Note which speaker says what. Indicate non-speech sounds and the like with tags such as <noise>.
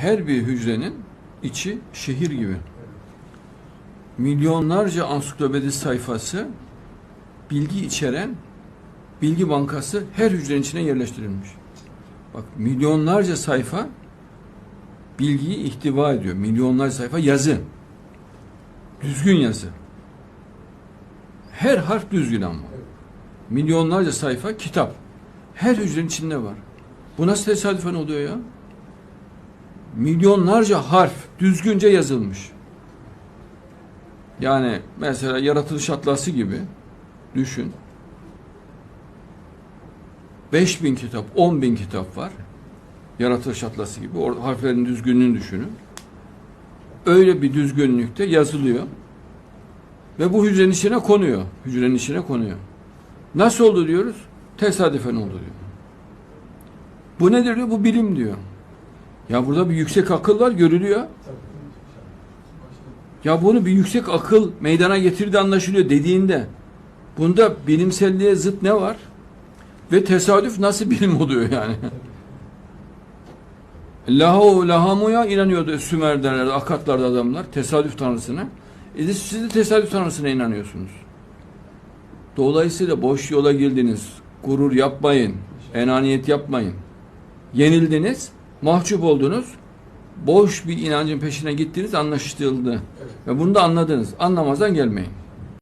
Speaker 1: her bir hücrenin içi şehir gibi. Milyonlarca ansiklopedi sayfası bilgi içeren bilgi bankası her hücrenin içine yerleştirilmiş. Bak milyonlarca sayfa bilgiyi ihtiva ediyor. Milyonlarca sayfa yazı. Düzgün yazı. Her harf düzgün ama. Milyonlarca sayfa kitap. Her hücrenin içinde var. Bu nasıl tesadüfen oluyor ya? Milyonlarca harf düzgünce yazılmış. Yani mesela yaratılış atlası gibi düşün. 5000 kitap, 10 bin kitap var. Yaratılış atlası gibi. Orada harflerin düzgünlüğünü düşünün. Öyle bir düzgünlükte yazılıyor. Ve bu hücrenin içine konuyor. Hücrenin içine konuyor. Nasıl oldu diyoruz? Tesadüfen oldu diyor. Bu nedir diyor? Bu bilim diyor. Ya burada bir yüksek akıl var görülüyor. Ya bunu bir yüksek akıl meydana getirdi anlaşılıyor dediğinde bunda bilimselliğe zıt ne var? Ve tesadüf nasıl <laughs> bilim oluyor yani? Lahu, Lahamu'ya inanıyordu Sümer derlerdi, Akatlarda adamlar tesadüf tanrısına. E de siz de tesadüf tanrısına inanıyorsunuz. Dolayısıyla boş yola girdiniz. Gurur yapmayın. Enaniyet yapmayın. Yenildiniz. Mahcup oldunuz. Boş bir inancın peşine gittiniz anlaşıldı. Ve bunu da anladınız. Anlamazdan gelmeyin.